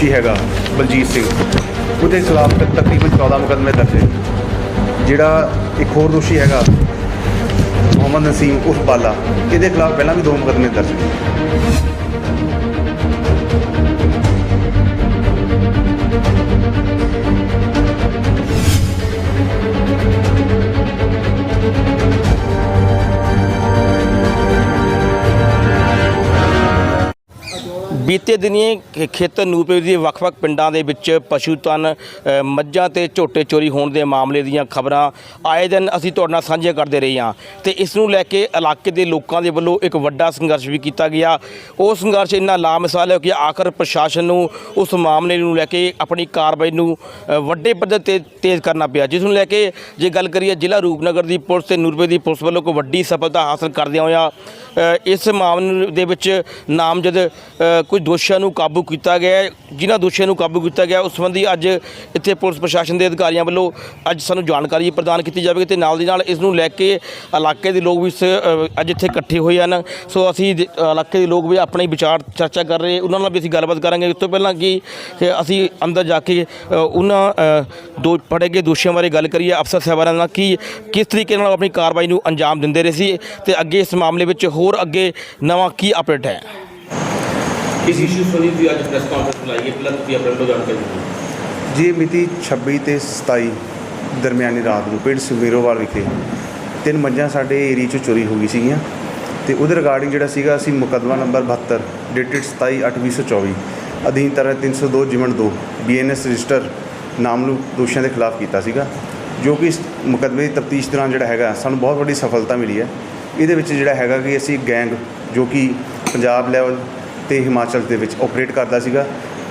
ਦੋਸ਼ੀ ਹੈਗਾ ਬਲਜੀਤ ਸਿੰਘ। ਉਹਦੇ ਖਿਲਾਫ ਤਕਰੀਬਨ 14 ਮੁਕੱਦਮੇ ਦਰਜ ਹੈ ਜਿਹੜਾ ਇੱਕ ਹੋਰ ਦੋਸ਼ੀ ਹੈਗਾ, ਮੁਹੰਮਦ ਨਸੀਮ ਉਰਫ ਬਾਲਾ, ਇਹਦੇ ਖਿਲਾਫ ਪਹਿਲਾਂ ਵੀ ਦੋ ਮੁਕੱਦਮੇ ਦਰਜ ਨੇ। ਬੀਤੇ ਦਿਨੀ ਖੇ- ਖੇਤਰ ਨੂਰਪੁਰ ਦੇ ਵੱਖ-ਵੱਖ ਪਿੰਡਾਂ ਦੇ ਵਿੱਚ ਪਸ਼ੂ ਧਨ ਮੱਝਾਂ ਤੇ ਝੋਟੇ ਚੋਰੀ ਹੋਣ ਦੇ ਮਾਮਲੇ ਦੀਆਂ ਖਬਰਾਂ ਆਏ ਦਿਨ ਅਸੀਂ ਤੁਹਾਡੇ ਨਾਲ ਸਾਂਝੀਆਂ ਕਰਦੇ ਰਹੇ ਹਾਂ ਤੇ ਇਸ ਨੂੰ ਲੈ ਕੇ ਇਲਾਕੇ ਦੇ ਲੋਕਾਂ ਦੇ ਵੱਲੋਂ ਇੱਕ ਵੱਡਾ ਸੰਘਰਸ਼ ਵੀ ਕੀਤਾ ਗਿਆ। ਉਹ ਸੰਘਰਸ਼ ਇੰਨਾ ਲਾਮਿਸਾਲ ਹੈ ਕਿ ਆਖਰ ਪ੍ਰਸ਼ਾਸਨ ਨੂੰ ਉਸ ਮਾਮਲੇ ਨੂੰ ਲੈ ਕੇ ਆਪਣੀ ਕਾਰਵਾਈ ਨੂੰ ਵੱਡੇ ਪੱਧਰ ਤੇ ਤੇਜ਼ ਕਰਨਾ ਪਿਆ। ਜਿਸ ਨੂੰ ਲੈ ਕੇ ਜੇ ਗੱਲ ਕਰੀਏ ਜ਼ਿਲ੍ਹਾ ਰੂਪਨਗਰ ਦੀ ਪੁਲਿਸ ਤੇ ਨੂਰਪੁਰ ਦੀ ਪੁਲਿਸ ਵੱਲੋਂ ਕੋਈ ਵੱਡੀ ਸਫਲਤਾ ਹਾਸਲ ਕਰਦਿਆਂ ਹੋਇਆ ਇਸ ਮਾਮਲੇ ਦੇ ਵਿੱਚ ਨਾਮਜ਼ਦ ਕੁਝ ਦੋਸ਼ੀਆਂ ਨੂੰ ਕਾਬੂ ਕੀਤਾ ਗਿਆ ਹੈ। ਜਿਨ੍ਹਾਂ ਦੋਸ਼ੀਆਂ ਨੂੰ ਕਾਬੂ ਕੀਤਾ ਗਿਆ ਉਸ ਸੰਬੰਧੀ ਅੱਜ ਇੱਥੇ ਪੁਲਿਸ ਪ੍ਰਸ਼ਾਸਨ ਦੇ ਅਧਿਕਾਰੀਆਂ ਵੱਲੋਂ ਅੱਜ ਸਾਨੂੰ ਜਾਣਕਾਰੀ ਪ੍ਰਦਾਨ ਕੀਤੀ ਜਾਵੇਗੀ ਤੇ ਨਾਲ ਦੀ ਨਾਲ ਇਸ ਨੂੰ ਲੈ ਕੇ ਇਲਾਕੇ ਦੇ ਲੋਕ ਵੀ ਇਸ ਅ, ਅੱਜ ਇੱਥੇ ਇਕੱਠੇ ਹੋਏ ਹਨ। ਸੋ ਅਸੀਂ ਜ- ਇਲਾਕੇ ਦੇ ਲੋਕ ਵੀ ਆਪਣੇ ਵਿਚਾਰ ਚਰਚਾ ਕਰ ਰਹੇ। ਉਹਨਾਂ ਨਾਲ ਵੀ ਅਸੀਂ ਗੱਲਬਾਤ ਕਰਾਂਗੇ। ਇਸ ਤੋਂ ਪਹਿਲਾਂ ਕਿ ਕਿ ਅਸੀਂ ਅੰਦਰ ਜਾ ਕੇ ਅ, ਉਹਨਾਂ ਅ, ਦੋ ਫੜੇ ਗਏ ਦੋਸ਼ੀਆਂ ਬਾਰੇ ਗੱਲ ਕਰੀਏ। ਅਫਸਰ ਸਾਹਿਬਾਨਾਂ ਨਾਲ ਕਿ ਕਿਸ ਤਰੀਕੇ ਨਾਲ ਆਪਣੀ ਕਾਰਵਾਈ ਨੂੰ ਅੰਜਾਮ ਦਿੰਦੇ ਰਹੇ ਸੀ ਤੇ ਅੱਗੇ ਇਸ ਮਾਮਲੇ ਵਿੱਚ ਹੋਰ ਅੱਗੇ ਨਵਾਂ ਕੀ ਅਪਡੇਟ ਹੈ? ਇਸ ਇਸ਼ੂ ਸੰਬੰਧੀ ਤੁਸੀਂ ਅੱਜ ਪ੍ਰੈਸ ਕਾਨਫਰੰਸ ਬੁਲਾਈ ਹੈ? ਪਹਿਲਾਂ ਤੁਸੀਂ ਆਪਣੇ ਤੋਂ ਜਾਣਕਾਰੀ ਦਿਓ ਜੀ, ਮਿਤੀ 26 ਤੇ 27 ਦਰਮਿਆਨੀ ਰਾਤ ਨੂੰ ਪਿੰਡ ਸੁਮੇਰੋਵਾਲ ਵਿਖੇ ਤਿੰਨ ਮੱਝਾਂ ਸਾਡੇ ਏਰੀਆ 'ਚੋਂ ਚੋਰੀ ਹੋ ਗਈ ਸੀਗੀਆਂ ਤੇ ਉਹਦੇ ਰਿਗਾਰਡਿੰਗ ਜਿਹੜਾ ਸੀਗਾ, ਅਸੀਂ ਮੁਕੱਦਮਾ ਨੰਬਰ 72 ਡੇਟਡ 27/8/2024 ਅਧੀਨ ਤਰ੍ਹਾਂ 302 ਜਿਮਨ 2 ਬੀਐਨਐਸ ਰਜਿਸਟਰ ਨਾਮਲੂ ਦੋਸ਼ੀਆਂ ਦੇ ਖਿਲਾਫ ਕੀਤਾ ਸੀਗਾ, ਜੋ ਕਿ ਇਸ ਮੁਕੱਦਮੇ ਦੀ ਤਫਤੀਸ਼ ਦੌਰਾਨ ਜਿਹੜਾ ਹੈਗਾ, ਸਾਨੂੰ ਬਹੁਤ ਵੱਡੀ ਸਫਲਤਾ ਮਿਲੀ ਹੈ। ਇਹਦੇ ਵਿੱਚ ਜਿਹੜਾ ਹੈਗਾ ਕਿ ਅਸੀਂ ਗੈਂਗ ਜੋ ਕਿ ਪੰਜਾਬ ਲੈਵਲ ਤੇ ਹਿਮਾਚਲ ਦੇ ਵਿੱਚ ਆਪਰੇਟ ਕਰਦਾ ਸੀਗਾ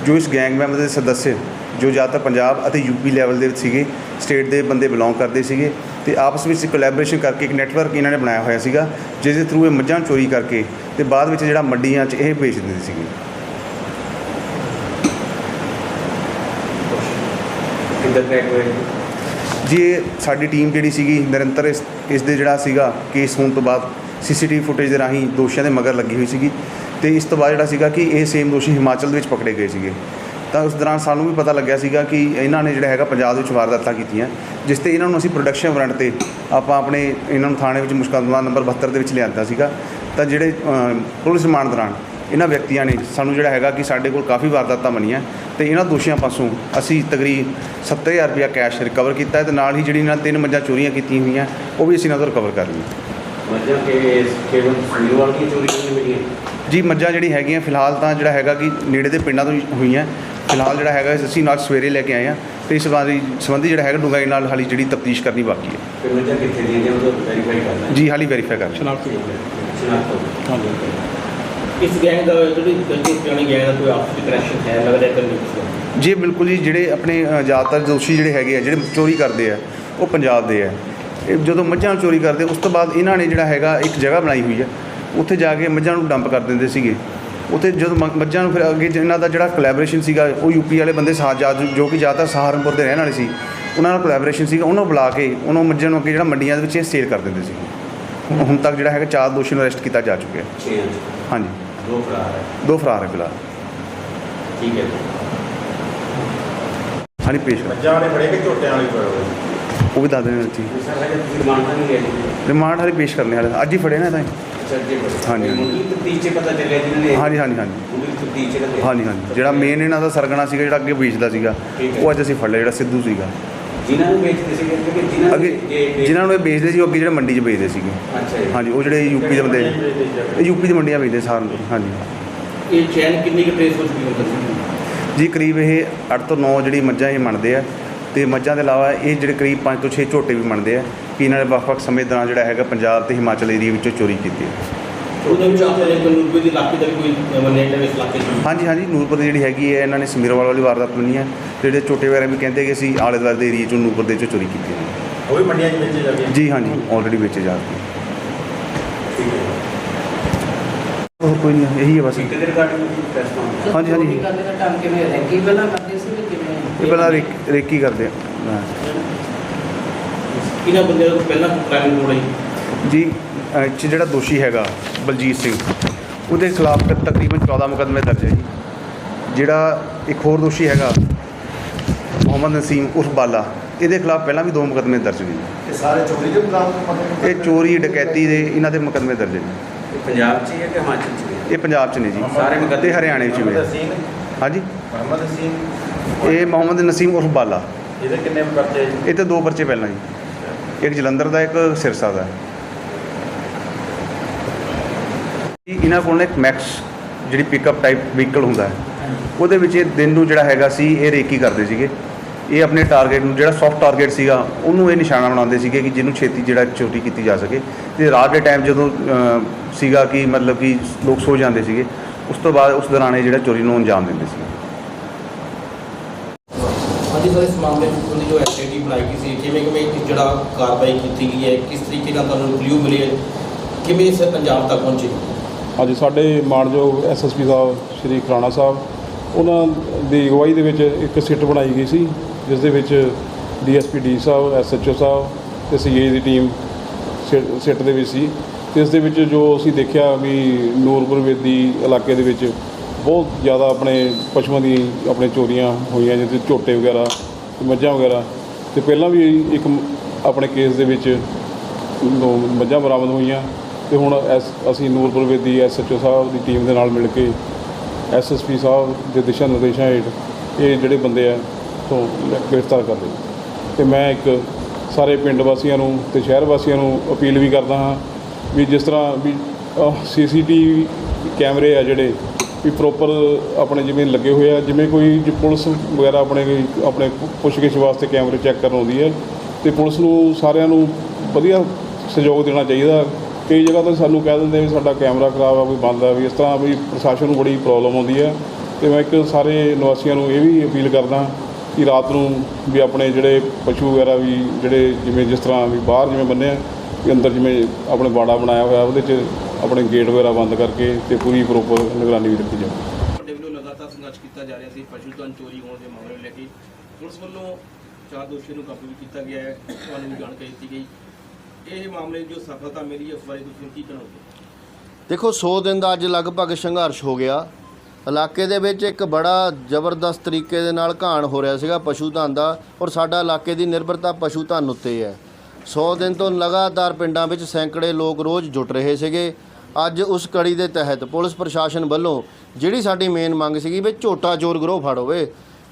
ਜੋ ਇਸ ਗੈਂਗ ਮੈਂਬਰ ਦੇ ਸਦੱਸਿਆ ਜੋ ਜ਼ਿਆਦਾਤਰ ਪੰਜਾਬ ਅਤੇ ਯੂਪੀ ਲੈਵਲ ਦੇ ਵਿੱਚ ਸੀਗੇ ਸਟੇਟ ਦੇ ਬੰਦੇ ਬਿਲੋਂਗ ਕਰਦੇ ਸੀਗੇ ਤੇ ਆਪਸ ਵਿੱਚ ਕੋਲੈਬੋਰੇਸ਼ਨ ਕਰਕੇ ਇੱਕ ਨੈਟਵਰਕ ਇਹਨਾਂ ਨੇ ਬਣਾਇਆ ਹੋਇਆ ਸੀਗਾ ਜਿਸ ਦੇ ਥਰੂ ਇਹ ਮੱਝਾਂ ਚੋਰੀ ਕਰਕੇ ਤੇ ਬਾਅਦ ਵਿੱਚ ਜਿਹੜਾ ਮੰਡੀਆਂ 'ਚ ਇਹ ਵੇਚ ਦਿੰਦੇ ਸੀਗੇ। ਜੀ ਸਾਡੀ ਟੀਮ ਜਿਹੜੀ ਸੀਗੀ ਨਿਰੰਤਰ ਇਸ ਇਸ ਦੇ ਜਿਹੜਾ ਸੀਗਾ ਕੇਸ ਹੋਣ ਤੋਂ ਬਾਅਦ ਸੀਸੀਟੀਵੀ ਫੁਟੇਜ ਦੇ ਰਾਹੀਂ ਦੋਸ਼ੀਆਂ ਦੇ ਮਗਰ ਲੱਗੀ ਹੋਈ ਸੀਗੀ। ਤੇ ਇਸ ਤੋਂ ਬਾਅਦ ਜਿਹੜਾ ਸੀਗਾ ਕਿ ਇਹ ਸੇਮ ਦੋਸ਼ੀ ਹਿਮਾਚਲ ਦੇ ਵਿੱਚ ਪਕੜੇ ਗਏ ਸੀਗੇ। ਤਾਂ ਉਸ ਦੌਰਾਨ ਸਾਨੂੰ ਵੀ ਪਤਾ ਲੱਗਿਆ ਸੀਗਾ ਕਿ ਇਹਨਾਂ ਨੇ ਜਿਹੜਾ ਹੈਗਾ ਪੰਜਾਬ ਦੇ ਵਿੱਚ ਵਾਰਦਾਤਾਂ ਕੀਤੀਆਂ, ਜਿਸ ਤੇ ਇਹਨਾਂ ਨੂੰ ਅਸੀਂ ਪ੍ਰੋਡਕਸ਼ਨ ਵਾਰੰਟ ਤੇ ਆਪਾਂ ਆਪਣੇ ਇਹਨਾਂ ਨੂੰ ਥਾਣੇ ਵਿੱਚ ਮੁਸ਼ਕਲਦਮਾ ਨੰਬਰ 72 ਦੇ ਵਿੱਚ ਲਿਆਂਦਾ ਸੀਗਾ। ਤਾਂ ਜਿਹੜੇ ਪੁਲਿਸ ਰਿਮਾਂਡ ਦੌਰਾਨ ਇਹਨਾਂ ਵਿਅਕਤੀਆਂ ਨੇ ਸਾਨੂੰ ਜਿਹੜਾ ਹੈਗਾ ਕਿ ਸਾਡੇ ਕੋਲ ਕਾਫੀ ਵਾਰਦਾਤਾਂ ਬਣੀਆਂ ਤੇ ਇਹਨਾਂ ਦੋਸ਼ੀਆਂ ਪਾਸੋਂ ਅਸੀਂ ਤਕਰੀਬ 70000 ਰੁਪਇਆ ਕੈਸ਼ ਰਿਕਵਰ ਕੀਤਾ ਹੈ ਤੇ ਨਾਲ ਹੀ ਜਿਹੜੀ ਇਹਨਾਂ ਤਿੰਨ ਮੱਝਾਂ ਚੋਰੀਆਂ ਕੀਤੀਆਂ ਹੋਈਆਂ, ਉਹ ਵੀ ਅਸੀਂ ਇਹਨਾਂ ਤੋਂ ਰਿਕਵਰ ਕਰ ਲਈਆਂ। ਮੱਝਾਂ ਕੇ ਕੇਵਲ ਸੁਨੀਵਾਲ ਦੀ ਚੋਰੀ ਹੋਈ ਮਿਲੀ ਜੀ ਮੱਝਾਂ ਜਿਹੜੀ ਹੈਗੀਆਂ ਫਿਲਹਾਲ ਤਾਂ ਜਿਹੜਾ ਹੈਗਾ ਕਿ ਨੇੜੇ ਦੇ ਪਿੰਡਾਂ ਤੋਂ ਹੀ ਹੋਈਆਂ। ਫਿਲਹਾਲ ਜਿਹੜਾ ਹੈਗਾ ਅਸੀਂ ਨਾਲ ਸਵੇਰੇ ਲੈ ਕੇ ਆਏ ਹਾਂ ਤੇ ਇਸ ਸੰਬੰਧੀ ਸੰਬੰਧੀ ਜਿਹੜਾ ਹੈਗਾ ਡੂੰਘਾਈ ਨਾਲ ਹਾਲੀ ਜਿਹੜੀ ਤਫਤੀਸ਼ ਕਰਨੀ ਬਾਕੀ ਹੈ। ਫਿਰ ਮੱਝਾਂ ਕਿੱਥੇ ਦੀਆਂ ਜਾਂ ਉਹ ਵੈਰੀਫਾਈ ਕਰਨਾ ਜੀ ਹਾਲੀ ਵੈਰੀਫਾਈ ਕਰ ਸ਼ਨਾਖਤ ਇਸ ਗੈਂਗ ਦਾ ਜਿਹੜੀ ਜਿਹੜੀ ਪੁਰਾਣੀ ਗੈਂਗ ਦਾ ਕੋਈ ਆਪਸੀ ਕਨੈਕਸ਼ਨ ਹੈ? ਲੱਗਦਾ ਹੈ ਕਿ ਜੀ ਬਿਲਕੁਲ ਜੀ ਜਿਹੜੇ ਆਪਣੇ ਜ਼ਿਆਦਾਤਰ ਦੋਸ਼ੀ ਜਿਹੜੇ ਹੈਗੇ ਆ ਜਿਹੜੇ ਚੋਰੀ ਕਰਦੇ ਆ ਉਹ ਪੰਜਾਬ ਦੇ ਆ। ਇਹ ਜਦੋਂ ਮੱਝਾਂ ਚੋਰੀ ਕਰਦੇ ਉਸ ਤੋਂ ਬਾਅਦ ਇਹਨਾਂ ਨੇ ਜਿਹੜਾ ਹੈਗਾ ਇੱਕ ਜਗ੍ਹਾ ਬਣਾਈ ਹੋਈ ਹੈ ਉੱਥੇ ਜਾ ਕੇ ਮੱਝਾਂ ਨੂੰ ਡੰਪ ਕਰ ਦਿੰਦੇ ਸੀਗੇ। ਉੱਥੇ ਜਦੋਂ ਮੱਝਾਂ ਨੂੰ ਫਿਰ ਅੱਗੇ ਇਹਨਾਂ ਦਾ ਜਿਹੜਾ ਕੋਲੈਬੋਰੇਸ਼ਨ ਸੀਗਾ ਉਹ ਯੂਪੀ ਵਾਲੇ ਬੰਦੇ ਸਾਥ ਜਾ ਜੋ ਕਿ ਜ਼ਿਆਦਾਤਰ ਸਹਾਰਨਪੁਰ ਦੇ ਰਹਿਣ ਵਾਲੇ ਸੀ ਉਹਨਾਂ ਨਾਲ ਕੋਲੈਬੋਰੇਸ਼ਨ ਸੀਗਾ ਉਹਨਾਂ ਨੂੰ ਬੁਲਾ ਕੇ ਉਹਨਾਂ ਮੱਝਾਂ ਨੂੰ ਅੱਗੇ ਜਿਹੜਾ ਮੰਡੀਆਂ ਦੇ ਵਿੱਚ ਸੇਲ ਕਰ ਦਿੰਦੇ ਸੀ ਹੁਣ- ਤੱਕ ਜਿਹੜਾ ਹੈਗਾ ਚਾਰ ਦੋਸ਼ੀ ਨੂੰ ਅਰੈਸਟ ਕੀਤਾ ਜਾ ਚੁੱਕਿਆ। 6 ਹਾਂਜੀ। ਦੋ ਫਰਾਰ ਹੈ ਦੋ ਫਰਾਰ ਹੈ ਫਿਲਹਾਲ। ਠੀਕ ਹੈ ਹਾਂਜੀ ਪੇਸ਼ ਕਰੋ। ਮੱਝਾਂ ਵਾਲੇ ਫੜੇ ਕਿ ਝੋਟਿਆਂ ਵਾਲੇ ਫੜੇ ਹੋਏ? ਉਹ ਵੀ ਦੱਸ ਦੇਣਾ ਜੀ। ਸਰ ਹਜੇ ਤੁਸੀਂ ਰਿਮਾਂਡ ਤਾਂ ਨਹੀਂ ਲਿਆ ਜੀ। ਰਿਮਾਂਡ ਹਾਲੇ ਪੇਸ਼ ਕਰਨੇ ਵਾਲੇ ਅੱਜ ਹੀ ਫੜੇ ਨਾ ਤਾਂ ਹਾਂਜੀ, ਹਾਂਜੀ। ਮੁੰਡੀ ਤੀਜੇ ਪਤਾ ਚੱਲਿਆ ਜਿਹਨਾਂ ਨੇ ਹਾਂਜੀ ਹਾਂਜੀ ਹਾਂਜੀ। ਮੁੰਡੀ ਤੀਜੇ ਹਾਂਜੀ ਹਾਂਜੀ। ਜਿਹੜਾ ਮੇਨ ਇਹਨਾਂ ਦਾ ਸਰਗਣਾ ਸੀਗਾ ਜਿਹੜਾ ਅੱਗੇ ਵੇਚਦਾ ਸੀਗਾ ਠੀਕ ਹੈ। ਉਹ ਅੱਜ ਅਸੀਂ ਫੜ ਲਿਆ ਜਿਹੜਾ ਸਿੱਧੂ ਸੀਗਾ। ਜਿਨ੍ਹਾਂ ਨੂੰ ਵੇਚਦੇ ਸੀਗੇ ਕਿਉਂਕਿ ਜਿਨ੍ਹਾਂ ਅੱਗੇ ਜਿਨ੍ਹਾਂ ਨੂੰ ਇਹ ਵੇਚਦੇ ਸੀ ਉਹ ਅੱਗੇ ਜਿਹੜੇ ਮੰਡੀ 'ਚ ਵੇਚਦੇ ਸੀਗੇ। ਅੱਛਾ ਜੀ। ਹਾਂਜੀ ਉਹ ਜਿਹੜੇ ਯੂਪੀ ਦੇ ਬੰਦੇ ਇਹ ਯੂਪੀ ਦੀ ਮੰਡੀਆਂ ਵੇਚਦੇ ਸਾਰਨ ਹਾਂਜੀ। ਇਹ ਚੈਨ ਕਿੰਨੀ ਕੁ ਟ੍ਰੇਸ ਹੋ ਚੁੱਕੀ ਹੁੰਦਾ ਸੀ ਜੀ ਕਰੀਬ ਇਹ 8 ਤੋਂ 9 ਜਿਹੜੀ ਮੱਝਾਂ ਇਹ ਮੰਨਦੇ ਆ। ਤੇ ਮੱਝਾਂ ਦੇ ਇਲਾਵਾ ਇਹ ਜਿਹੜੇ ਕਰੀਬ 5 ਤੋਂ 6 ਝੋਟੇ ਵੀ ਮੰਨਦੇ ਆ ਕਿ ਇਹਨਾਂ ਨੇ ਵੱਖ-ਵੱਖ ਸਮੇਂ ਦੌਰਾਨ ਜਿਹੜਾ ਹੈਗਾ ਪੰਜਾਬ ਤੇ ਹਿਮਾਚਲ ਏਰੀਆ ਵਿੱਚੋਂ ਚੋਰੀ ਕੀਤੀ ਹੈ। ਉਹਦੇ ਵਿੱਚ ਆਪਣੇ ਕਨੂਰਪੇ ਦੀ ਇਲਾਕੇ ਦਾ ਕੋਈ ਮੰਨੇ ਦੇ ਇਸ ਇਲਾਕੇ ਹਾਂਜੀ ਹਾਂਜੀ ਨੂਰਪੁਰ ਦੀ ਜਿਹੜੀ ਹੈਗੀ ਹੈ ਇਹਨਾਂ ਨੇ ਸਮੀਰਵਾਲ ਵਾਲੀ ਵਾਰਦਾਤ ਮੰਨੀ ਹੈ ਜਿਹੜੇ ਝੋਟੇ ਵਗੈਰਾ ਵੀ ਕਹਿੰਦੇ ਕਿ ਅਸੀਂ ਆਲੇ ਦੁਆਲੇ ਦੇ ਏਰੀਆ ਚੋਂ ਨੂਰਪੁਰ ਦੇ ਚੋਂ ਚੋਰੀ ਕੀਤੀ ਹੈ। ਉਹ ਵੀ ਮੰਡੀਆਂ 'ਚ ਵੇਚੇ ਜਾਂਦੇ। ਜੀ ਹਾਂਜੀ ਆਲਰੇਡੀ ਵੇਚੇ ਜਾ ਰਹੇ ਠੀਕ ਹੈ। ਹੋਰ ਕੋਈ ਨਹੀਂ ਇਹੀ ਹੈ ਬਸ। ਕਿਤੇ ਰਿਗਾਰਡਿੰਗ ਪ੍ਰੈਸ ਕਾਨਫਰੰਸ ਹਾਂਜੀ, ਹਾਂਜੀ। ਚੋਰੀ ਕਰਦੇ ਦਾ ਕੰਮ ਕਿਵੇਂ ਹੈ ਕੀ ਪਹਿਲਾਂ ਇਹ ਪਹਿਲਾਂ ਰੇਕ- ਰੇਕੀ ਕਰਦੇ ਆ। ਹਾਂ। ਇਹਨਾਂ ਬੰਦਿਆਂ ਦਾ ਪਹਿਲਾਂ ਕ੍ਰਾਈਮ ਹੋਣਾ ਜੀ। ਇਹ 'ਚ ਜਿਹੜਾ ਦੋਸ਼ੀ ਹੈਗਾ ਬਲਜੀਤ ਸਿੰਘ ਉਹਦੇ ਖਿਲਾਫ ਤਕ- ਤਕਰੀਬਨ 14 ਮੁਕੱਦਮੇ ਦਰਜ ਹੈ ਜੀ। ਜਿਹੜਾ ਇੱਕ ਹੋਰ ਦੋਸ਼ੀ ਹੈਗਾ ਮੁਹੰਮਦ ਨਸੀਮ ਉਰਫ ਬਾਲਾ ਇਹਦੇ ਖਿਲਾਫ ਪਹਿਲਾਂ ਵੀ ਦੋ ਮੁਕੱਦਮੇ ਦਰਜ ਨੇ ਇਹ ਸਾਰੇ ਚੋਰੀ ਦੇ ਮੁਕਾਬਲੇ ਇਹ ਚੋਰੀ ਡਕੈਤੀ ਦੇ ਇਹਨਾਂ ਦੇ ਮੁਕੱਦਮੇ ਦਰਜ ਨੇ। ਪੰਜਾਬ 'ਚ ਹੀ ਹੈ ਕਿ ਹਿਮਾਚਲ 'ਚ ਹੈ? ਇਹ ਪੰਜਾਬ 'ਚ ਨੇ ਜੀ। ਸਾਰੇ ਮੁਕੱਦਮੇ ਤੇ ਹਰਿਆਣੇ 'ਚ ਵੀ ਨੇ। ਹਾਂਜੀ? ਮੁਹੰਮਦ ਇਹ ਮੁਹੰਮਦ ਨਸੀਮ ਉਰਫ ਬਾਲਾ। ਇਹਦੇ ਕਿੰਨੇ ਪਰਚੇ ਇਹ ਤੇ ਦੋ ਪਰਚੇ ਪਹਿਲਾਂ ਜੀ। ਇੱਕ ਜਲੰਧਰ ਦਾ ਇੱਕ ਸਿਰਸਾ ਦਾ। ਇਹਨਾਂ ਕੋਲ ਇੱਕ ਮੈਕਸ ਜਿਹੜੀ ਪਿਕਅਪ ਟਾਈਪ ਵਹੀਕਲ ਹੁੰਦਾ ਹੈ ਉਹਦੇ ਵਿੱਚ ਇਹ ਦਿਨ ਨੂੰ ਜਿਹੜਾ ਹੈਗਾ ਸੀ ਇਹ ਰੇਕੀ ਕਰਦੇ ਸੀਗੇ। ਇਹ ਆਪਣੇ ਟਾਰਗੇਟ ਨੂੰ ਜਿਹੜਾ ਸੌਫਟ ਟਾਰਗੇਟ ਸੀਗਾ ਉਹਨੂੰ ਇਹ ਨਿਸ਼ਾਨਾ ਬਣਾਉਂਦੇ ਸੀਗੇ ਕਿ ਜਿਹਨੂੰ ਛੇਤੀ ਜਿਹੜਾ ਚੋਰੀ ਕੀਤੀ ਜਾ ਸਕੇ। ਤੇ ਰਾਤ ਦੇ ਟਾਈਮ ਜਦੋਂ ਸੀਗਾ ਕਿ ਮਤਲਬ ਕਿ ਲੋਕ ਸੋ ਜਾਂਦੇ ਸੀਗੇ ਉਸ ਤੋਂ ਬਾਅਦ ਉਸ ਦੌਰਾਨ ਇਹ ਜਿਹੜਾ ਚੋਰੀ ਨੂੰ ਅੰਜਾਮ ਦਿੰਦੇ ਸੀ ਹਾਂਜੀ ਸਰ ਇਸ ਮਾਮਲੇ ਵਿੱਚ ਜੋ ਐਸਆਈਟੀ ਬਣਾਈ ਗਈ ਸੀ, ਕਿਵੇਂ ਕਿਵੇਂ ਜਿਹੜਾ ਕਾਰਵਾਈ ਕੀਤੀ ਗਈ ਹੈ, ਕਿਸ ਤਰੀਕੇ ਨਾਲ ਤੁਹਾਨੂੰ ਕਲੂ ਮਿਲੇ ਕਿਵੇਂ ਇਸ ਅੰਜਾਮ ਤੱਕ ਪਹੁੰਚੇ? ਅੱਜ ਸਾਡੇ ਮਾਨਯੋਗ ਐਸਐਸਪੀ ਸਾਹਿਬ, ਸ਼੍ਰੀ ਖਰਾਣਾ ਸਾਹਿਬ, ਉਹਨਾਂ ਦੀ ਅਗਵਾਈ ਦੇ ਵਿੱਚ ਇੱਕ ਸਿੱਟ ਬਣਾਈ ਗਈ ਸੀ, ਜਿਸ ਦੇ ਵਿੱਚ ਡੀਐਸਪੀ ਡੀ ਸਾਹਿਬ ਐਸਐਚਓ ਸਾਹਿਬ ਤੇ ਸੀਏ ਦੀ ਟੀਮ ਸਿ- ਸਿੱਟ ਦੇ ਵਿੱਚ ਸੀ। ਤੇ ਇਸ ਦੇ ਵਿੱਚ ਜੋ ਅਸੀਂ ਦੇਖਿਆ ਵੀ ਨੂਰਪੁਰ ਵੇਦੀ ਇਲਾਕੇ ਦੇ ਵਿੱਚ ਬਹੁਤ ਜ਼ਿਆਦਾ ਆਪਣੇ ਪਸ਼ੂਆਂ ਦੀ ਆਪਣੇ ਚੋਰੀਆਂ ਹੋਈਆਂ, ਜਿਵੇਂ ਝੋਟੇ ਵਗੈਰਾ, ਮੱਝਾਂ ਵਗੈਰਾ। ਤੇ ਪਹਿਲਾਂ ਵੀ ਇੱਕ ਆਪਣੇ ਕੇਸ ਦੇ ਵਿੱਚ ਦੋ ਮੱਝਾਂ ਬਰਾਮਦ ਹੋਈਆਂ। ਤੇ ਹੁਣ ਐਸ, ਅਸੀਂ ਨੂਰਪੁਰ ਵੇਦੀ ਐਸਐਚਓ ਸਾਹਿਬ ਦੀ ਟੀਮ ਦੇ ਨਾਲ ਮਿਲ ਕੇ ਐਸਐਸਪੀ ਸਾਹਿਬ ਦੇ ਦਿਸ਼ਾ ਨਿਰਦੇਸ਼ਾਂ ਹੇਠ ਇਹ ਜਿਹੜੇ ਬੰਦੇ ਆ, ਤੋਂ ਗ੍ਰਿਫਤਾਰ ਕਰ ਲਏ। ਤੇ ਮੈਂ ਇੱਕ ਸਾਰੇ ਪਿੰਡ ਵਾਸੀਆਂ ਨੂੰ ਤੇ ਸ਼ਹਿਰ ਵਾਸੀਆਂ ਨੂੰ ਅਪੀਲ ਵੀ ਕਰਦਾ ਹਾਂ ਵੀ ਜਿਸ ਤਰ੍ਹਾਂ ਵੀ ਸੀਸੀਟੀਵੀ ਕੈਮਰੇ ਆ ਜਿਹੜੇ ਵੀ ਪ੍ਰੋਪਰ ਆਪਣੇ ਜਿਵੇਂ ਲੱਗੇ ਹੋਏ ਆ, ਜਿਵੇਂ ਕੋਈ ਜੇ ਪੁਲਿਸ ਵਗੈਰਾ ਆਪਣੇ ਆਪਣੇ ਪੁੱਛਗਿੱਛ ਵਾਸਤੇ ਕੈਮਰੇ ਚੈੱਕ ਕਰਨ ਆਉਂਦੀ ਹੈ, ਤੇ ਪੁਲਿਸ ਨੂੰ ਸਾਰਿਆਂ ਨੂੰ ਵਧੀਆ ਸਹਿਯੋਗ ਦੇਣਾ ਚਾਹੀਦਾ। ਕਈ ਜਗ੍ਹਾ ਤੇ ਸਾਨੂੰ ਕਹਿ ਦਿੰਦੇ ਵੀ ਸਾਡਾ ਕੈਮਰਾ ਖਰਾਬ ਆ ਕੋਈ ਬੰਦ ਆ, ਵੀ ਇਸ ਤਰ੍ਹਾਂ ਵੀ ਪ੍ਰਸ਼ਾਸਨ ਨੂੰ ਬੜੀ ਪ੍ਰੋਬਲਮ ਆਉਂਦੀ ਹੈ। ਤੇ ਮੈਂ ਇੱਕ ਸਾਰੇ ਨਿਵਾਸੀਆਂ ਨੂੰ ਇਹ ਵੀ ਅਪੀਲ ਕਰਦਾ ਕਿ ਰਾਤ ਨੂੰ ਵੀ ਆਪਣੇ ਜਿਹੜੇ ਪਸ਼ੂ ਵਗੈਰਾ ਵੀ, ਜਿਹੜੇ ਜਿਵੇਂ ਜਿਸ ਤਰ੍ਹਾਂ ਵੀ ਬਾਹਰ ਜਿਵੇਂ ਬੰਨੇ ਆ, ਵੀ ਅੰਦਰ ਜਿਵੇਂ ਆਪਣੇ ਬਾੜਾ ਬਣਾਇਆ ਹੋਇਆ, ਉਹਦੇ 'ਚ ਆਪਣੇ ਗੇਟ ਵਗੈਰਾ ਬੰਦ ਕਰਕੇ ਤੇ ਪੂਰੀ ਪ੍ਰੋਪਰ ਨਿਗਰਾਨੀ ਵੀ ਰੱਖੀ ਜਾਵੇ। ਤੁਹਾਡੇ ਵੱਲੋਂ ਲਗਾਤਾਰ ਸੰਘਰਸ਼ ਕੀਤਾ ਜਾ ਰਿਹਾ ਸੀ ਪਸ਼ੂ ਧਨ ਚੋਰੀ ਹੋਣ ਦੇ ਮਾਮਲੇ ਨੂੰ ਲੈ ਕੇ। ਪੁਲਿਸ ਵੱਲੋਂ ਚਾਰ ਦੋਸ਼ੀਆਂ ਨੂੰ ਕਾਬੂ ਵੀ ਕੀਤਾ ਗਿਆ ਹੈ ਤੁਹਾਨੂੰ ਵੀ ਜਾਣਕਾਰੀ ਦਿੱਤੀ ਗਈ। ਇਹ ਮਾਮਲੇ 'ਚ ਜੋ ਸਫਲਤਾ ਮਿਲੀ ਹੈ ਉਸ ਬਾਰੇ ਤੁਸੀਂ ਕੀ ਕਹੋਗੇ ਦੇਖੋ 100 ਦਿਨ ਦਾ ਅੱਜ ਲਗਭਗ ਸੰਘਰਸ਼ ਹੋ ਗਿਆ। ਇਲਾਕੇ ਦੇ ਵਿੱਚ ਇੱਕ ਬੜਾ ਜ਼ਬਰਦਸਤ ਤਰੀਕੇ ਦੇ ਨਾਲ ਘਾਣ ਹੋ ਰਿਹਾ ਸੀਗਾ ਪਸ਼ੂ ਧਨ ਦਾ ਔਰ ਸਾਡਾ ਇਲਾਕੇ ਦੀ ਨਿਰਭਰਤਾ ਪਸ਼ੂ ਧਨ ਉੱਤੇ ਹੈ। 100 ਦਿਨ ਤੋਂ ਲਗਾਤਾਰ ਪਿੰਡਾਂ ਵਿੱਚ ਸੈਂਕੜੇ ਲੋਕ ਰੋਜ਼ ਜੁਟ ਰਹੇ ਸੀਗੇ। ਅੱਜ ਉਸ ਕੜੀ ਦੇ ਤਹਿਤ ਪੁਲਿਸ ਪ੍ਰਸ਼ਾਸਨ ਵੱਲੋਂ ਜਿਹੜੀ ਸਾਡੀ ਮੇਨ ਮੰਗ ਸੀਗੀ ਵੀ ਝੋਟਾ ਚੋਰ ਗਰੋਹ ਫੜ ਹੋਵੇ,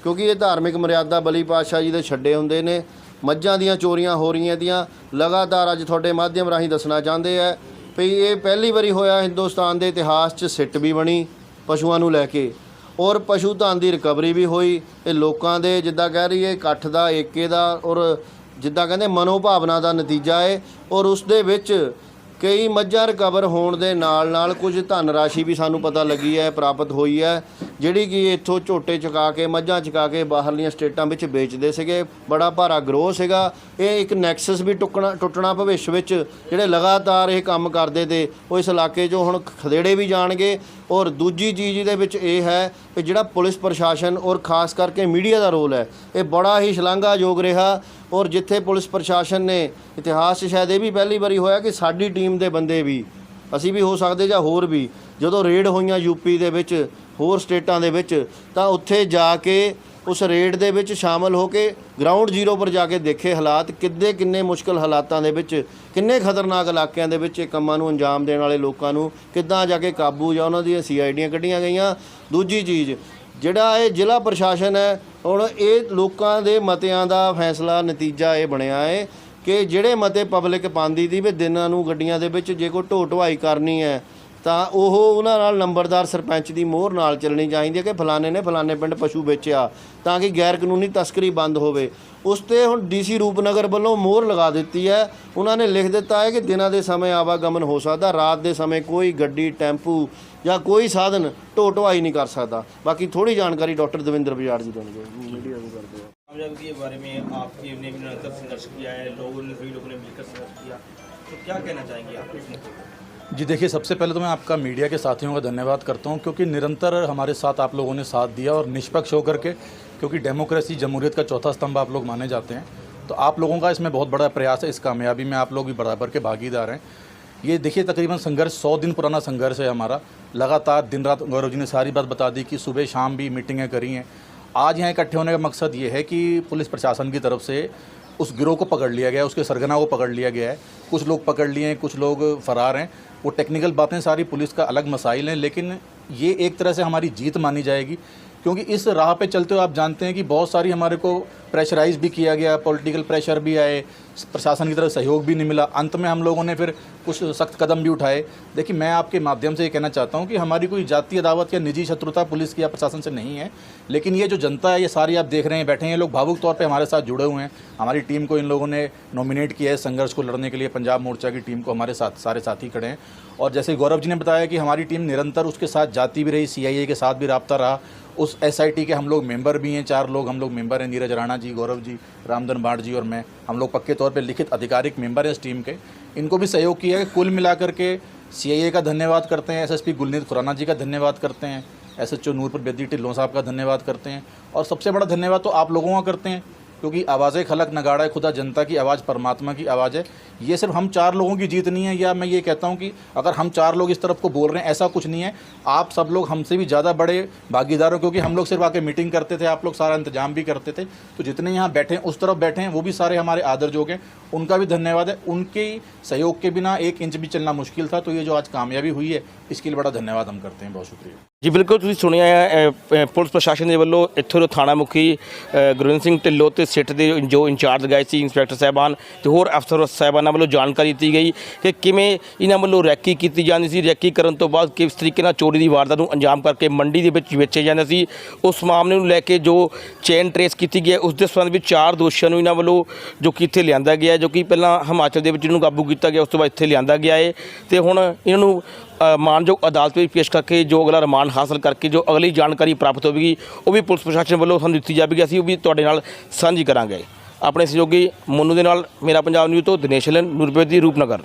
ਕਿਉਂਕਿ ਇਹ ਧਾਰਮਿਕ ਮਰਿਆਦਾ ਬਲੀ ਪਾਤਸ਼ਾਹ ਜੀ ਦੇ ਛੱਡੇ ਹੁੰਦੇ ਨੇ, ਮੱਝਾਂ ਦੀਆਂ ਚੋਰੀਆਂ ਹੋ ਰਹੀਆਂ ਦੀਆਂ ਲਗਾਤਾਰ ਅੱਜ ਤੁਹਾਡੇ ਮਾਧਿਅਮ ਰਾਹੀਂ ਦੱਸਣਾ ਚਾਹੁੰਦੇ ਆ ਵੀ ਇਹ ਪਹਿਲੀ ਵਾਰੀ ਹੋਇਆ ਹਿੰਦੁਸਤਾਨ ਦੇ ਇਤਿਹਾਸ 'ਚ ਸਿੱਟ ਵੀ ਬਣੀ ਪਸ਼ੂਆਂ ਨੂੰ ਲੈ ਕੇ, ਔਰ ਪਸ਼ੂ ਧਨ ਦੀ ਰਿਕਵਰੀ ਵੀ ਹੋਈ, ਇਹ ਲੋਕਾਂ ਦੇ ਜਿੱਦਾਂ ਕਹਿ ਰਹੀ ਹੈ ਇਕੱਠ ਦਾ, ਏਕੇ ਦਾ, ਔਰ ਜਿੱਦਾਂ ਕਹਿੰਦੇ ਮਨੋਭਾਵਨਾ ਦਾ ਨਤੀਜਾ ਹੈ ਔਰ ਉਸ ਦੇ ਵਿੱਚ ਕਈ ਮੱਝਾਂ ਰਿਕਵਰ ਹੋਣ ਦੇ ਨਾਲ ਨਾਲ ਕੁਝ ਧਨ ਰਾਸ਼ੀ ਵੀ ਸਾਨੂੰ ਪਤਾ ਲੱਗੀ ਹੈ, ਪ੍ਰਾਪਤ ਹੋਈ ਹੈ, ਜਿਹੜੀ ਕਿ ਇੱਥੋਂ ਝੋਟੇ ਚੁਕਾ ਕੇ, ਮੱਝਾਂ ਚੁਕਾ ਕੇ ਬਾਹਰਲੀਆਂ ਸਟੇਟਾਂ ਵਿੱਚ ਵੇਚਦੇ ਸੀਗੇ। ਬੜਾ ਭਾਰਾ ਗਰੋਹ ਸੀਗਾ। ਇਹ ਇੱਕ ਨੈਕਸਸ ਵੀ ਟੁੱਕਣਾ, ਟੁੱਟਣਾ ਭਵਿੱਖ ਵਿੱਚ ਜਿਹੜੇ ਲਗਾਤਾਰ ਇਹ ਕੰਮ ਕਰਦੇ ਤੇ ਉਹ ਇਸ ਇਲਾਕੇ 'ਚੋਂ ਹੁਣ ਖਦੇੜੇ ਵੀ ਜਾਣਗੇ। ਔਰ ਦੂਜੀ ਚੀਜ਼ ਦੇ ਵਿੱਚ ਇਹ ਹੈ ਕਿ ਜਿਹੜਾ ਪੁਲਿਸ ਪ੍ਰਸ਼ਾਸਨ ਔਰ ਖਾਸ ਕਰਕੇ ਮੀਡੀਆ ਦਾ ਰੋਲ ਹੈ, ਇਹ ਬੜਾ ਹੀ ਸ਼ਲਾਘਾਯੋਗ ਰਿਹਾ ਔਰ ਜਿੱਥੇ ਪੁਲਿਸ ਪ੍ਰਸ਼ਾਸਨ ਨੇ ਇਤਿਹਾਸ 'ਚ ਸ਼ਾਇਦ ਇਹ ਵੀ ਪਹਿਲੀ ਵਾਰੀ ਹੋਇਆ ਕਿ ਸਾਡੀ ਟੀਮ ਦੇ ਬੰਦੇ ਵੀ, ਅਸੀਂ ਵੀ ਹੋ ਸਕਦੇ ਜਾਂ ਹੋਰ ਵੀ, ਜਦੋਂ ਰੇਡ ਹੋਈਆਂ ਯੂਪੀ ਦੇ ਵਿੱਚ, ਹੋਰ ਸਟੇਟਾਂ ਦੇ ਵਿੱਚ, ਤਾਂ ਉੱਥੇ ਜਾ ਕੇ ਉਸ ਰੇਡ ਦੇ ਵਿੱਚ ਸ਼ਾਮਲ ਹੋ ਕੇ ਗਰਾਊਂਡ ਜ਼ੀਰੋ ਪਰ ਜਾ ਕੇ ਦੇਖੇ ਹਾਲਾਤ, ਕਿੱਦੇ ਕਿੰਨੇ ਮੁਸ਼ਕਲ ਹਾਲਾਤਾਂ ਦੇ ਵਿੱਚ, ਕਿੰਨੇ ਖਤਰਨਾਕ ਇਲਾਕਿਆਂ ਦੇ ਵਿੱਚ ਇਹ ਕੰਮਾਂ ਨੂੰ ਅੰਜਾਮ ਦੇਣ ਵਾਲੇ ਲੋਕਾਂ ਨੂੰ ਕਿੱਦਾਂ ਜਾ ਕੇ ਕਾਬੂ ਜਾਂ ਉਹਨਾਂ ਦੀਆਂ ਸੀਆਈਡੀਆਂ ਕੱਢੀਆਂ ਗਈਆਂ। ਦੂਜੀ ਚੀਜ਼, ਜਿਹੜਾ ਇਹ ਜ਼ਿਲ੍ਹਾ ਪ੍ਰਸ਼ਾਸਨ ਹੈ, ਹੁਣ ਇਹ ਲੋਕਾਂ ਦੇ ਮਤਿਆਂ ਦਾ ਫੈਸਲਾ ਨਤੀਜਾ ਇਹ ਬਣਿਆ ਹੈ ਕਿ ਜਿਹੜੇ ਮਤੇ ਪਬਲਿਕ ਪਾਉਂਦੀ ਦੀ ਵੀ ਦਿਨਾਂ ਨੂੰ ਗੱਡੀਆਂ ਦੇ ਵਿੱਚ ਜੇ ਕੋਈ ਢੋ ਢੁਆਈ ਕਰਨੀ ਹੈ ਤਾਂ ਉਹ ਉਹਨਾਂ ਨਾਲ ਨੰਬਰਦਾਰ ਸਰਪੰਚ ਦੀ ਮੋਹਰ ਨਾਲ ਚੱਲਣੀ ਚਾਹੀਦੀ ਹੈ ਕਿ ਫਲਾਣੇ ਨੇ ਫਲਾਣੇ ਪਿੰਡ ਪਸ਼ੂ ਵੇਚਿਆ ਤਾਂ ਕਿ ਗੈਰ ਕਾਨੂੰਨੀ ਤਸਕਰੀ ਬੰਦ ਹੋਵੇ ਉਸ ਤੇ ਹੁਣ ਡੀਸੀ ਰੂਪਨਗਰ ਵੱਲੋਂ ਮੋਹਰ ਲਗਾ ਦਿੱਤੀ ਹੈ ਉਹਨਾਂ ਨੇ ਲਿਖ ਦਿੱਤਾ ਹੈ ਕਿ ਦਿਨਾਂ ਦੇ ਸਮੇਂ ਆਵਾਗਮਨ ਹੋ ਸਕਦਾ ਰਾਤ ਦੇ ਸਮੇਂ ਕੋਈ ਗੱਡੀ ਟੈਂਪੂ ਜਾਂ ਕੋਈ ਸਾਧਨ ਢੋ ਢੁਆਈ ਨਹੀਂ ਕਰ ਸਕਦਾ ਬਾਕੀ ਥੋੜੀ ਜਾਣਕਾਰੀ ਡਾਕਟਰ ਦਵਿੰਦਰ ਬਜਾੜ ਜੀ ਦੇਣਗੇ ਮੀਡੀਆ ਨੂੰ ਕਰਦੇ ਆ कामयाबी के बारे में आपके ने भी निरंतर संघर्ष किया है लोगों ने सभी लोगों ने मिलकर संघर्ष किया तो क्या कहना चाहेंगे आप इस मुद्दे पर जी देखिए, सबसे पहले तो मैं आपका मीडिया के साथियों का धन्यवाद करता हूँ, क्योंकि निरंतर हमारे साथ आप लोगों ने साथ दिया और निष्पक्ष होकर के, क्योंकि डेमोक्रेसी जमहूरियत का चौथा स्तंभ आप लोग माने जाते हैं। तो आप लोगों का इसमें बहुत बड़ा प्रयास है, इस कामयाबी में आप लोग भी बराबर के भागीदार हैं। ये देखिए, तकरीबन संघर्ष, सौ दिन पुराना संघर्ष है हमारा। लगातार दिन रात गौरव जी ने सारी बात बता दी कि सुबह शाम भी मीटिंगें करी हैं। आज यहाँ इकट्ठे होने का मकसद ये है कि पुलिस प्रशासन की तरफ़ से उस गिरोह को पकड़ लिया गया है, उसके सरगना को पकड़ लिया गया है। कुछ लोग पकड़ लिए हैं, कुछ लोग फरार हैं। वो टेक्निकल बातें सारी पुलिस का अलग मसाइल हैं लेकिन ये एक तरह से हमारी जीत मानी जाएगी क्योंकि इस राह पे चलते हुए आप जानते हैं कि बहुत सारी हमारे को प्रेशराइज भी किया गया पॉलिटिकल प्रेशर भी आए, प्रशासन की तरफ़ सहयोग भी नहीं मिला। अंत में हम लोगों ने फिर कुछ सख्त कदम भी उठाए। देखिए, मैं आपके माध्यम से ये कहना चाहता हूँ कि हमारी कोई जातीय अदावत या निजी शत्रुता पुलिस की या प्रशासन से नहीं है, लेकिन ये जो जनता है, ये सारी आप देख रहे हैं, बैठे हैं लोग भावुक तौर पर हमारे साथ जुड़े हुए हैं। हमारी टीम को इन लोगों ने नॉमिनेट किया है संघर्ष को लड़ने के लिए। पंजाब मोर्चा की टीम को हमारे साथ, सारे साथी खड़े हैं। और जैसे गौरव जी ने बताया कि हमारी टीम निरंतर उसके साथ जाती भी रही सीआईए के साथ भी रबता रहा। उस एसआईटी के हम लोग मेंबर भी हैं, चार लोग हम लोग मेंबर हैं, नीरज राणा जी, गौरव जी, रामधन बाट जी और मैं, हम लोग पक्के तौर पर लिखित आधिकारिक मेंबर हैं इस टीम के। इनको भी सहयोग किया है, कुल मिलाकर के सी का धन्यवाद करते हैं एसएसपी गुलनीत खुराना जी का धन्यवाद करते हैं S H O Nurpur Bedi Dhillon साहब का धन्यवाद करते हैं, और सबसे बड़ा धन्यवाद तो आप लोगों का करते हैं। क्योंकि आवाज़ खलक नगाड़ा है, खुदा जनता की आवाज़, परमात्मा की आवाज़ है। ये सिर्फ़ हम चार लोगों की जीत नहीं है, या मैं ये कहता हूँ कि अगर हम चार लोग इस तरफ़ को बोल रहे हैं, ऐसा कुछ नहीं है। आप सब लोग हमसे भी ज़्यादा बड़े भागीदार हो, क्योंकि हम लोग सिर्फ़ आके मीटिंग करते थे, आप लोग सारा इंतज़ाम भी करते थे। तो जितने यहाँ बैठे हैं, उस तरफ़ बैठे हैं, वो भी सारे हमारे आदर जोग हैं। उनका भी धन्यवाद है। उनके सहयोग के बिना एक इंच भी चलना मुश्किल था। तो ये जो आज कामयाबी हुई है, इसके लिए बड़ा धन्यवाद हम करते हैं। बहुत शुक्रिया। ਜੀ ਬਿਲਕੁਲ ਤੁਸੀਂ ਸੁਣਿਆ ਹੈ ਪੁਲਿਸ ਪ੍ਰਸ਼ਾਸਨ ਦੇ ਵੱਲੋਂ ਇੱਥੋਂ ਦੇ ਥਾਣਾ ਮੁਖੀ ਅ, ਸਿੰਘ ਢਿੱਲੋਂ ਤੇ ਸਿੱਟ ਦੇ ਜੋ ਇੰਚਾਰਜ ਗਏ ਸੀ ਇੰਸਪੈਕਟਰ ਸਾਹਿਬਾਨ ਤੇ ਹੋਰ ਅਫਸਰ ਸਾਹਿਬਾਨਾਂ ਵੱਲੋਂ ਜਾਣਕਾਰੀ ਦਿੱਤੀ ਗਈ ਕਿ ਕਿਵੇਂ ਇਹਨਾਂ ਵੱਲੋਂ ਰੈਕੀ ਕੀਤੀ ਜਾਂਦੀ ਸੀ। ਰੈਕੀ ਕਰਨ ਤੋਂ ਬਾਅਦ ਕਿਸ ਤਰੀਕੇ ਨਾਲ ਚੋਰੀ ਦੀ ਵਾਰਦਾਤ ਨੂੰ ਅੰਜਾਮ ਕਰਕੇ ਮੰਡੀ ਦੇ ਵਿੱਚ ਵੇਚੇ ਜਾਂਦੇ ਸੀ। ਉਸ ਮਾਮਲੇ ਨੂੰ ਲੈ ਕੇ ਜੋ ਚੇਨ ਟਰੇਸ ਕੀਤੀ ਗਈ ਉਸ ਦੇ ਸੰਬੰਧ ਵਿੱਚ ਚਾਰ ਦੋਸ਼ੀਆਂ ਨੂੰ ਇਹਨਾਂ ਵੱਲੋਂ ਜੋ ਕਿ ਇੱਥੇ ਲਿਆਂਦਾ ਗਿਆ ਜੋ ਕਿ ਪਹਿਲਾਂ ਹਿਮਾਚਲ ਦੇ ਵਿੱਚ ਇਹਨੂੰ ਕਾਬੂ ਕੀਤਾ ਗਿਆ ਉਸ ਤੋਂ ਬਾਅਦ ਇੱਥੇ ਲਿਆਂਦਾ ਗਿਆ ਹੈ ਤੇ ਹੁਣ ਇਹਨਾਂ ਨੂੰ ਅ, ਮਾਣਯੋਗ ਅਦਾਲਤ ਵਿੱਚ ਪੇਸ਼ ਕਰਕੇ ਜੋ ਅਗਲਾ ਰਿਮਾਂਡ ਹਾਸਲ ਕਰਕੇ ਜੋ ਅਗਲੀ ਜਾਣਕਾਰੀ ਪ੍ਰਾਪਤ ਹੋਵੇਗੀ ਉਹ ਵੀ ਪੁਲਿਸ ਪ੍ਰਸ਼ਾਸਨ ਵੱਲੋਂ ਸਾਨੂੰ ਦਿੱਤੀ ਜਾਵੇਗੀ। ਅਸੀਂ ਉਹ ਵੀ ਤੁਹਾਡੇ ਨਾਲ ਸਾਂਝੀ ਕਰਾਂਗੇ। ਆਪਣੇ ਸਹਿਯੋਗੀ ਮੋਨੂ ਦੇ ਨਾਲ ਮੇਰਾ ਪੰਜਾਬ ਨਿਊਜ਼ ਤੋਂ ਦਿਨੇਸ਼ ਲਨ ਨੂਰਪੇਦੀ ਰੂਪਨਗਰ।